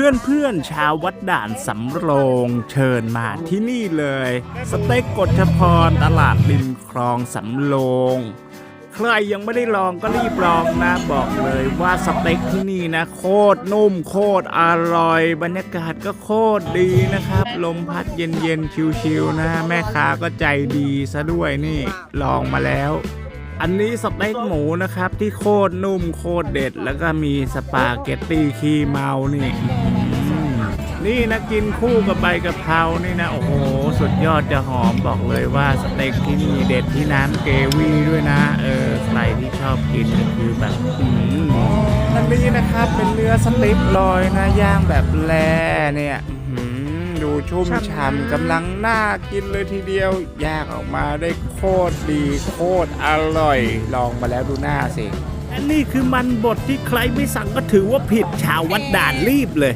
เพื่อนๆชาววัดด่านสำโรงเชิญมาที่นี่เลย สเต็กกฎชพรตลาดริมคลองสำโรงใครยังไม่ได้ลองก็รีบลองนะบอกเลยว่าสเต็กที่นี่นะ โคตรนุ่มโคตรอร่อย บรรยากาศก็โคตรดีนะครับ ลมพัดเย็นๆชิวๆนะ แม่ค้าก็ใจดีซะด้วยนี่ลองมาแล้ว อันนี้สเต็กหมูนะครับที่โคตรนุ่มโคตรเด็ด แล้วก็มีสปาเกตตี้คีเมานี่นี่นะกินคู่กับใบกะเพรานี่นะ โอ้โห สุดยอดจะหอมบอกเลยว่าสเต็กที่นี่เด็ดที่น้ำเกวี่ด้วยนะ เออใครที่ชอบกินก็คือแบบ นี้นะครับ เป็นเนื้อสติ๊ปลอยนะย่างแบบแลเนี่ยดูชุ่มฉ่ำกำลังน่ากินเลยทีเดียวย่างออกมาได้โคตรดีโคตรอร่อย ลองมาแล้วดูหน้าสิอันนี้คือมันบดที่ใครไม่สั่งก็ถือว่าผิดชาววัดด่านรีบเลย